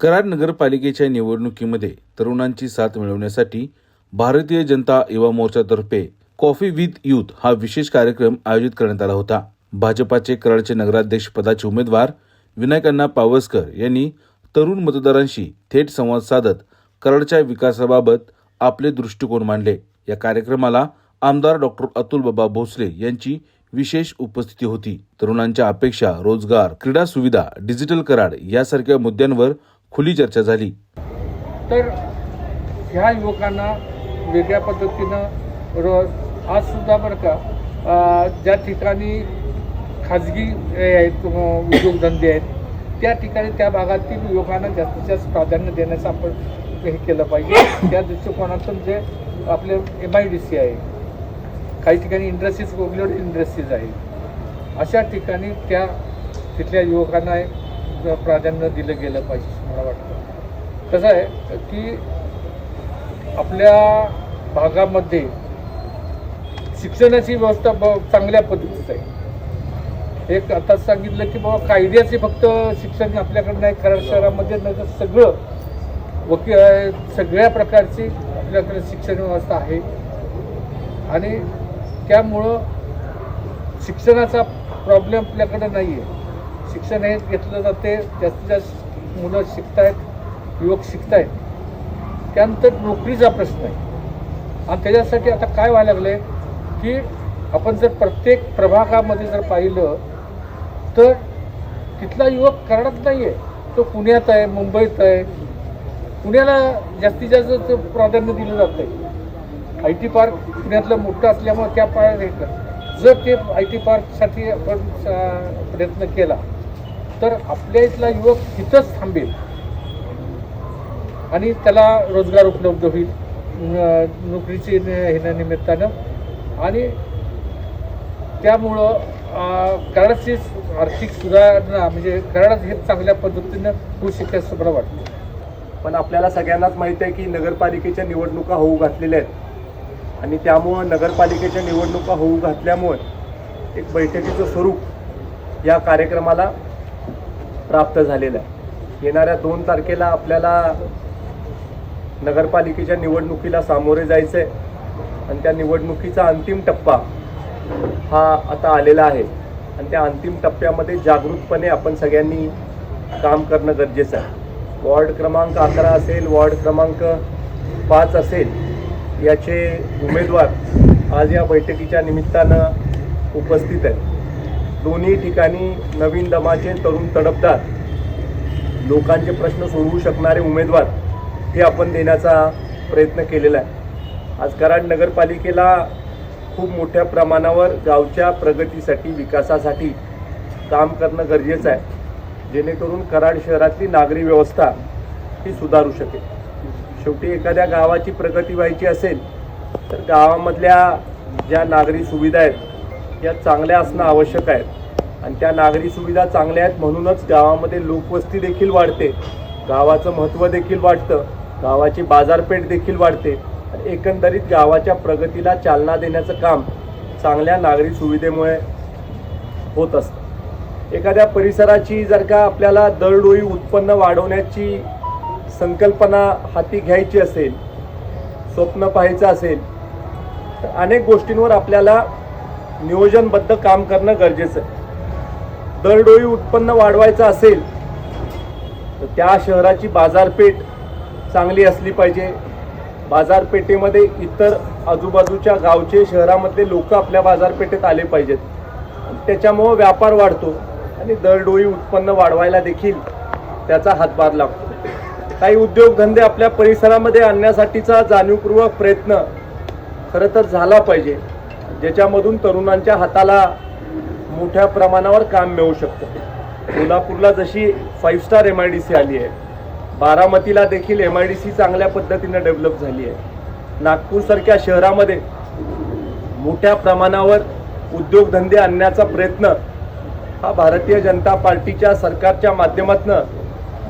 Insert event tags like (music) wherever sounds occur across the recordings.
कराड नगरपालिकेच्या निवडणुकीमध्ये तरुणांची साथ मिळवण्यासाठी Bharatiya Janata Yuva मोर्चातर्फे coffee with youth हा विशेष कार्यक्रम आयोजित करण्यात आला होता. भाजपाचे कराडचे नगराध्यक्ष पदाचे उमेदवार विनायक अण्णा पावसकर यांनी तरुण मतदारांशी थेट संवाद साधत कराडच्या विकासाबाबत आपले दृष्टिकोन मांडले. या कार्यक्रमाला आमदार डॉक्टर अतुल बाबा भोसले यांची विशेष उपस्थिती होती. तरुणांच्या अपेक्षा रोजगार क्रीडा सुविधा डिजिटल कराड यासारख्या मुद्द्यांवर खुली चर्चा झाली. तर ह्या युवकांना वेगळ्या पद्धतीनं रोज आज सुद्धा बरं का ज्या ठिकाणी खाजगी आहेत उद्योगधंदे आहेत त्या ठिकाणी त्या भागातील युवकांना जास्तीत जास्त प्राधान्य देण्याचं आपण हे केलं पाहिजे. त्या दृष्टिकोनातून जे आपले एम आय डी सी आहे काही ठिकाणी इंडस्ट्रीज वेगवेगळ्या इंडस्ट्रीज आहे. अशा ठिकाणी त्या तिथल्या युवकांना प्राधान्य दिलं गेलं पाहिजे मला वाटतं. कसं आहे की आपल्या भागामध्ये शिक्षणाची व्यवस्था ब चांगल्या पद्धतीचं आहे. एक आता सांगितलं की बाबा कायद्याचे फक्त शिक्षण आपल्याकडे नाही कराड शहरामध्ये नाही तर सगळं वकील सगळ्या प्रकारची आपल्याकडे शिक्षण व्यवस्था आहे. आणि त्यामुळं शिक्षणाचा प्रॉब्लेम आपल्याकडे नाही आहे शिक्षण हे घेतलं जाते जास्तीत जास्त मुलं शिकत आहेत युवक शिकत आहेत त्यानंतर नोकरीचा प्रश्न आहे. आणि त्याच्यासाठी आता काय व्हायला लागलं आहे की आपण जर प्रत्येक प्रभागामध्ये जर पाहिलं तर तिथला युवक करण्यात नाही आहे तो पुण्यात आहे मुंबईत आहे. पुण्याला जास्तीत जास्त प्राधान्य दिलं जातं आहे आय टी पार्क पुण्यातलं मोठं असल्यामुळे त्या पाया जर ते आय टी पार्कसाठी आपण प्रयत्न केला तर आपल्या इथला युवक तिथंच थांबेल. आणि त्याला रोजगार उपलब्ध होईल नोकरीची ह्या ह्याच्या निमित्तानं. आणि त्यामुळं अं, कराडाची आर्थिक सुधारणा म्हणजे कराडात हे चांगल्या पद्धतीनं होऊ शकेल असं मला वाटतं. पण आपल्याला सगळ्यांनाच माहीत आहे की नगरपालिकेच्या निवडणुका होऊ घातलेल्या आहेत. आणि त्यामुळं नगरपालिकेच्या निवडणुका होऊ घातल्यामुळं एक बैठकीचं स्वरूप या कार्यक्रमाला प्राप्त झालेलं आहे. येणाऱ्या दोन तारखेला आपल्याला नगरपालिकेच्या निवडणुकीला सामोरे जायचं आहे आणि त्या निवडणुकीचा अंतिम टप्पा हा आता आलेला आहे. आणि त्या अंतिम टप्प्यामध्ये जागृतपणे आपण सगळ्यांनी काम करणं गरजेचं आहे. वॉर्ड क्रमांक अकरा असेल वॉर्ड क्रमांक पाच असेल याचे उमेदवार आज या बैठकीच्या निमित्तानं उपस्थित आहेत. दोन्ही ठिकाणी नवीन दमाचे तरुण तडफदार लोकांचे प्रश्न सोडवू शकणारे उमेदवार हे आपण देण्याचा प्रयत्न केलेला आहे. आज कराड नगरपालिकेला खूप मोठ्या प्रमाणावर गावच्या प्रगतीसाठी विकासासाठी काम करणं गरजेचं आहे. जेणेकरून कराड शहरातली नागरी व्यवस्था ही सुधारू शकेल. शेवटी एखाद्या गावाची प्रगती व्हायची असेल तर गावामधल्या ज्या नागरी सुविधा आहेत त्या चांगल्या असणं आवश्यक आहेत आणि त्या नागरी सुविधा चांगल्या आहेत म्हणूनच गावामध्ये लोकवस्ती देखील वाढते. गावाचं महत्त्व देखील वाढतं. गावाची बाजारपेठ देखील वाढते. आणि एकंदरीत गावाच्या प्रगतीला चालना देण्याचं काम चांगल्या नागरी सुविधेमुळे होत असतं. एखाद्या परिसराची जर का आपल्याला दरडोई उत्पन्न वाढवण्याची संकल्पना हाती घ्यायची असेल स्वप्न पाहायचं असेल तर अनेक गोष्टींवर आपल्याला नियोजनबद्ध काम करणं गरजेचं आहे. दरडोई उत्पन्न वाढवायचं असेल तर त्या शहराची बाजारपेठ चांगली असली पाहिजे. बाजारपेठेमध्ये इतर आजूबाजूच्या गावचे शहरामधले लोक आपल्या बाजारपेठेत आले पाहिजेत. त्याच्यामुळं व्यापार वाढतो आणि दरडोई उत्पन्न वाढवायला देखील त्याचा हातभार लागतो. काही उद्योगधंदे आपल्या परिसरामध्ये आणण्यासाठीचा जाणीवपूर्वक प्रयत्न खरं तर झाला पाहिजे. ज्याच्यामधून तरुणांच्या हाताला मोठ्या प्रमाणावर काम मिळू शकतं. कोल्हापूरला जशी five star M I D C आली आहे बारामतीला देखील एम आय डी सी चांगल्या पद्धतीनं डेव्हलप झाली आहे. नागपूरसारख्या शहरामध्ये मोठ्या प्रमाणावर उद्योगधंदे आणण्याचा प्रयत्न हा भारतीय जनता पार्टीच्या सरकारच्या माध्यमातून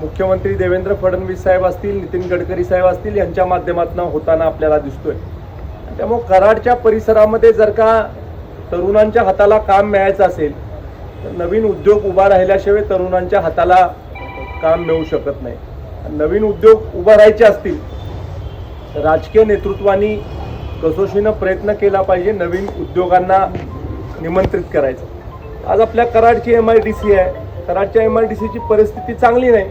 मुख्यमंत्री देवेंद्र फडणवीस साहेब असतील नितीन गडकरी साहेब असतील यांच्या माध्यमातून होताना आपल्याला दिसतोय. त्यामुळे कराडच्या परिसरामध्ये जर का तरुणांच्या हाताला काम मिळायचं असेल तर नवीन उद्योग उभा राहिल्याशिवाय तरुणांच्या हाताला काम मिळू शकत नाही. नवीन उद्योग उभा राहायचे असतील तर राजकीय नेतृत्वानी कसोशीनं प्रयत्न केला पाहिजे नवीन उद्योगांना निमंत्रित करायचं. आज आपल्या कराडची एम आय डी सी आहे. कराडच्या एम आय डी सीची परिस्थिती चांगली नाही.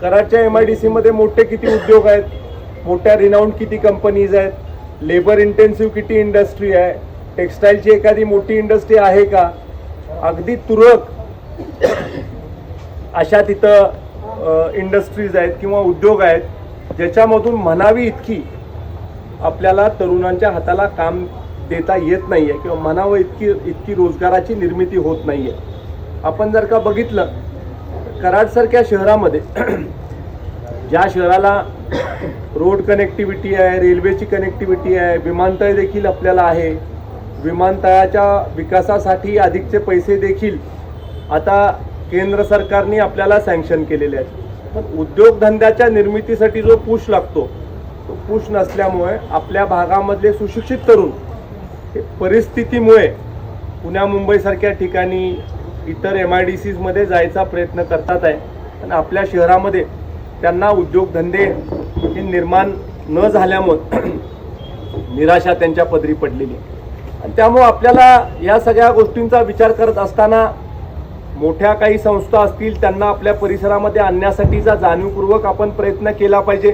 कराडच्या एम आय डी सीमध्ये मोठे किती उद्योग आहेत? मोठ्या रिनाऊंड किती कंपनीज आहेत? लेबर इंटेन्सिव्ह किती इंडस्ट्री आहे? टेक्स्टाईलची एखादी मोठी इंडस्ट्री आहे का? अगदी तुरळक अशा तिथं इंडस्ट्रीज आहेत किंवा उद्योग आहेत ज्याच्यामधून म्हणावी इतकी आपल्याला तरुणांच्या हाताला काम देता येत नाही आहे किंवा म्हणावं इतकी इतकी रोजगाराची निर्मिती होत नाही आहे आपण जर का बघितलं कराडसारख्या शहरामध्ये ज्या शहराला रोड कनेक्टिव्हिटी आहे रेल्वेची कनेक्टिव्हिटी आहे विमानतळ देखील आपल्याला आहे विमानतळाच्या विकासासाठी अधिकचे पैसे देखील आता केंद्र सरकारने आपल्याला सँक्शन केलेले आहेत. पण उद्योगधंद्याच्या निर्मितीसाठी जो पुश लागतो तो पुश नसल्यामुळे आपल्या भागामधले सुशिक्षित तरुण परिस्थितीमुळे पुण्या मुंबईसारख्या ठिकाणी इतर एम आय डी सीजमध्ये जायचा प्रयत्न करतात आहे आणि आपल्या शहरामध्ये त्यांना उद्योगधंदे हे निर्माण न झाल्यामुळं (clears throat) निराशा त्यांच्या पदरी पडलेली आहे. आणि त्यामुळं आपल्याला या सगळ्या गोष्टींचा विचार करत असताना मोठ्या काही संस्था असतील त्यांना आपल्या परिसरामध्ये आणण्यासाठीचा जाणीवपूर्वक आपण प्रयत्न केला पाहिजे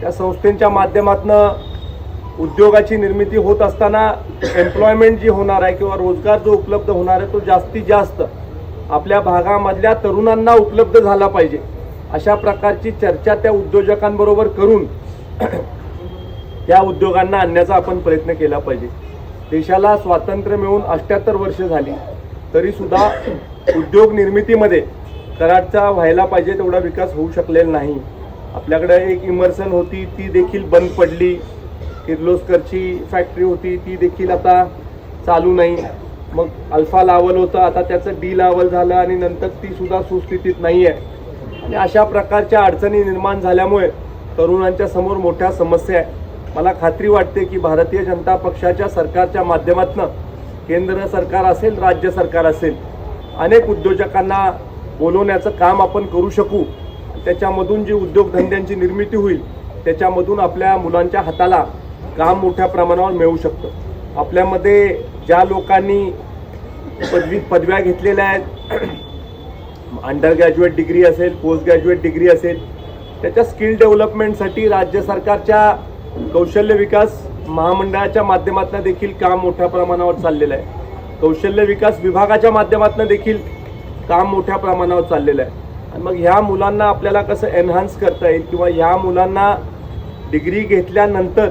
त्या संस्थेच्या माध्यमातनं उद्योगाची निर्मिती होत असताना एम्प्लॉयमेंट जी होणार आहे किंवा रोजगार जो उपलब्ध होणार आहे तो जास्तीत जास्त आपल्या भागामधल्या तरुणांना उपलब्ध झाला पाहिजे. अशा प्रकारची चर्चा त्या उद्योजकांबरोबर करून (clears throat) त्या उद्योगांना आणण्याचा आपण प्रयत्न केला पाहिजे. देशाला स्वातंत्र्य मिळून अष्ट्याहत्तर वर्ष झाली तरीसुद्धा (clears throat) उद्योग निर्मितीमध्ये कराडचा व्हायला पाहिजे तेवढा विकास होऊ शकलेला नाही. आपल्याकडे एक इमर्सन होती ती देखील बंद पडली. किर्लोस्करची फॅक्टरी होती ती देखील आता चालू नाही. मग अल्फा लावल होतं आता त्याचं डी लावल झालं आणि नंतर ती सुद्धा सुस्थितीत नाही आहे आणि अशा प्रकारच्या अडचणी निर्माण झाल्यामुळे तरुणांच्या समोर मोठ्या समस्या आहे मला खात्री वाटते की भारतीय जनता पक्षाच्या सरकारच्या माध्यमातून केंद्र सरकार असेल राज्य सरकार असेल अनेक उद्योजकांना बोलवण्याचं काम आपण करू शकू. त्याच्यामधून जी उद्योगधंद्यांची निर्मिती होईल त्याच्यामधून आपल्या मुलांच्या हाताला काम मोठ्या प्रमाणावर मिळू शकतं. आपल्यामध्ये ज्या लोकांनी पदवी पदव्या घेतलेल्या आहेत अंडर ग्रॅज्युएट डिग्री असेल पोस्ट ग्रॅज्युएट डिग्री असेल त्याच्या स्किल डेव्हलपमेंटसाठी राज्य सरकारच्या कौशल्य विकास महामंडळाच्या माध्यमातून देखील काम मोठ्या प्रमाणावर चाललेलं आहे. कौशल्य विकास विभागाच्या माध्यमातून देखील काम मोठ्या प्रमाणावर चाललेलं आहे. आणि मग ह्या मुलांना आपल्याला कसं एनहान्स करता येईल किंवा ह्या मुलांना डिग्री घेतल्यानंतर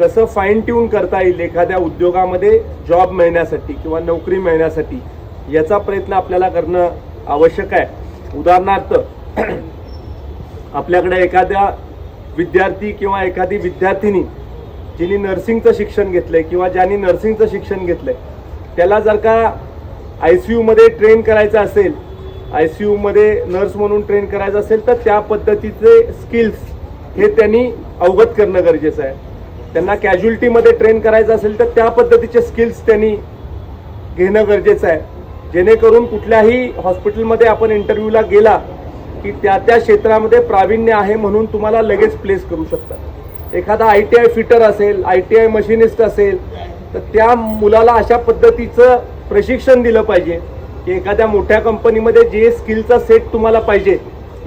कसं फाईन ट्यून करता येईल एखाद्या उद्योगामध्ये जॉब मिळण्यासाठी किंवा नोकरी मिळण्यासाठी याचा प्रयत्न आपल्याला करणं आवश्यक आहे. उदाहरणार्थ आपल्याकडे एखाद्या विद्यार्थी किंवा एखादी विद्यार्थिनी जिने नर्सिंगचं शिक्षण घेतलंय किंवा ज्यांनी नर्सिंगचं शिक्षण घेतलंय त्याला जर का आय सी यूमध्ये ट्रेन करायचं असेल आय सी यूमध्ये नर्स म्हणून ट्रेन करायचं असेल तर त्या पद्धतीचे स्किल्स हे त्यांनी अवगत करणं गरजेचं आहे. त्यांना कॅज्युअल्टीमध्ये ट्रेन करायचं असेल तर त्या पद्धतीचे स्किल्स त्यांनी घेणं गरजेचं आहे. जेणेकरून कुठल्याही हॉस्पिटलमध्ये आपण इंटरव्ह्यूला गेला की त्या त्या क्षेत्रामध्ये प्रावीण्य आहे म्हणून तुम्हाला लगेच प्लेस करू शकतात. एखादा आय टी आय फिटर असेल आय टी आय मशिनिस्ट असेल तर त्या मुलाला अशा पद्धतीचं प्रशिक्षण दिलं पाहिजे की एखाद्या मोठ्या कंपनीमध्ये जे स्किलचा सेट तुम्हाला पाहिजे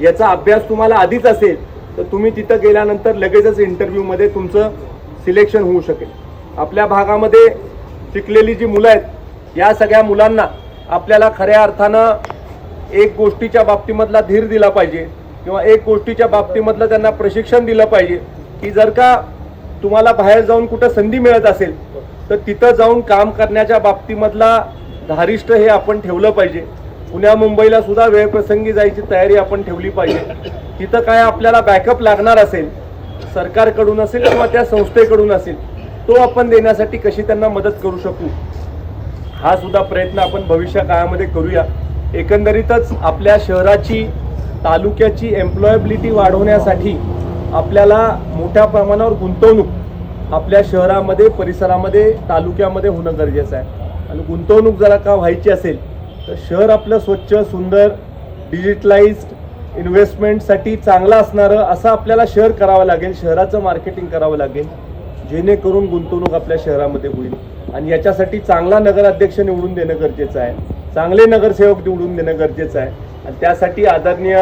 याचा अभ्यास तुम्हाला आधीच असेल तर तुम्ही तिथं गेल्यानंतर लगेचच इंटरव्ह्यूमध्ये तुमचं सिलेक्शन होऊ शकेल. आपल्या भागामध्ये शिकलेली जी मुलं आहेत या सगळ्या मुलांना आपल्याला खऱ्या अर्थानं एक गोष्टीच्या बाबतीमधला धीर दिला पाहिजे किंवा एक गोष्टीच्या बाबतीमधलं त्यांना प्रशिक्षण दिलं पाहिजे की जर का तुम्हाला बाहेर जाऊन कुठं संधी मिळत असेल तर तिथं जाऊन काम करण्याच्या बाबतीमधला धारिष्ट हे आपण ठेवलं पाहिजे. पुण्या मुंबईला सुद्धा वेळप्रसंगी जायची तयारी आपण ठेवली पाहिजे. तिथं काय आपल्याला बॅकअप लागणार असेल सरकारकडून असेल किंवा त्या संस्थेकडून असेल तो आपण देण्यासाठी कशी त्यांना मदत करू शकू? हा सुद्धा प्रयत्न आपण भविष्य काळामध्ये करूया. एकंदरीतच आपल्या शहराची तालुक्याची एम्प्लॉयबिलिटी वाढवण्यासाठी आपल्याला मोठ्या प्रमाणावर गुंतवणूक आपल्या शहरामध्ये परिसरामध्ये तालुक्यामध्ये होणं गरजेचं आहे. आणि गुंतवणूक जरा का व्हायची असेल तर तर शहर आपलं स्वच्छ सुंदर डिजिटलाइज्ड इन्व्हेस्टमेंटसाठी चांगलं असणारं असं आपल्याला शहर करावं लागेल शहराचं मार्केटिंग करावं लागेल जेणेकरून गुंतवणूक आपल्या शहरामध्ये होईल. आणि याच्यासाठी चांगला नगराध्यक्ष निवडून देणं गरजेचं आहे. चांगले नगरसेवक निवडून देणं गरजेचं आहे. आणि त्यासाठी आदरणीय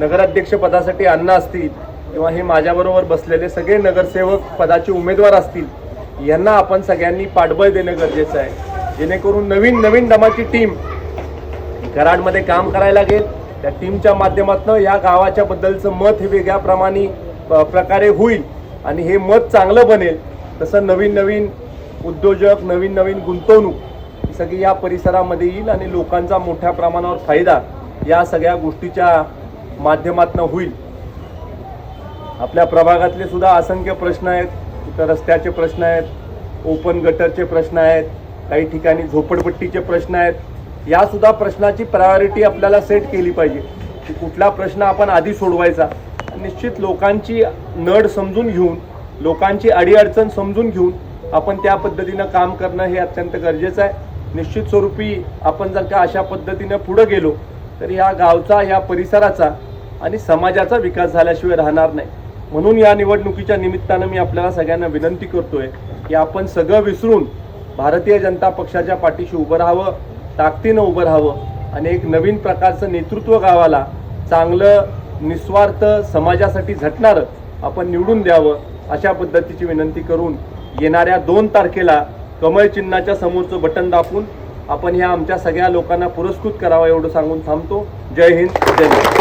नगराध्यक्ष पदासाठी अण्णा असतील किंवा हे माझ्याबरोबर बसलेले सगळे नगरसेवक पदाचे उमेदवार असतील यांना आपण सगळ्यांनी पाठबळ देणं गरजेचं आहे. जेणेकरून नवीन नवीन दमाची टीम कराडमध्ये काम करायला लागेल. त्या टीमच्या माध्यमातून या गावाच्या बद्दलचं मत हे वेगळ्या प्रमाणे प- प्रकारे होईल आणि हे मत चांगलं बनेल. तसं नवीन नवीन उद्योजक नवीन नवीन गुंतवणूक ही सगळी या परिसरामध्ये येईल आणि लोकांचा मोठ्या प्रमाणावर फायदा या सगळ्या गोष्टीच्या माध्यमातून होईल. आपल्या प्रभागातले सुद्धा असंख्य प्रश्न आहेत. तिथं रस्त्याचे प्रश्न आहेत ओपन गटरचे प्रश्न आहेत काही ठिकाणी झोपडपट्टीचे प्रश्न आहेत. या सुद्धा प्रश्नाची प्रायोरिटी आपल्याला सेट केली पाहिजे. की कुठला प्रश्न आपण आधी सोडवायचा. निश्चित लोकांची नड समजून घेऊन लोकांची अडीअडचण समजून घेऊन आपण त्या पद्धतीनं काम करणं हे अत्यंत गरजेचं आहे. निश्चित स्वरूपी आपण जर का अशा पद्धतीनं पुढं गेलो तर ह्या गावचा ह्या परिसराचा आणि समाजाचा विकास झाल्याशिवाय राहणार नाही. म्हणून या निवडणुकीच्या निमित्तानं मी आपल्याला सगळ्यांना विनंती करतोय की आपण सगळं विसरून भारतीय जनता पक्षाच्या पाठीशी उभं राहावं. ताकदीनं उभं राहावं आणि एक नवीन प्रकारचं नेतृत्व गावाला चांगलं निस्वार्थ समाजासाठी झटणारं आपण निवडून द्यावं अशा पद्धतीची विनंती करून येणाऱ्या दोन तारखेला कमळ चिन्हाच्या समोरचं बटन दाखवून आपण ह्या आमच्या सगळ्या लोकांना पुरस्कृत करावं एवढं सांगून थांबतो. जय हिंद जय हिंद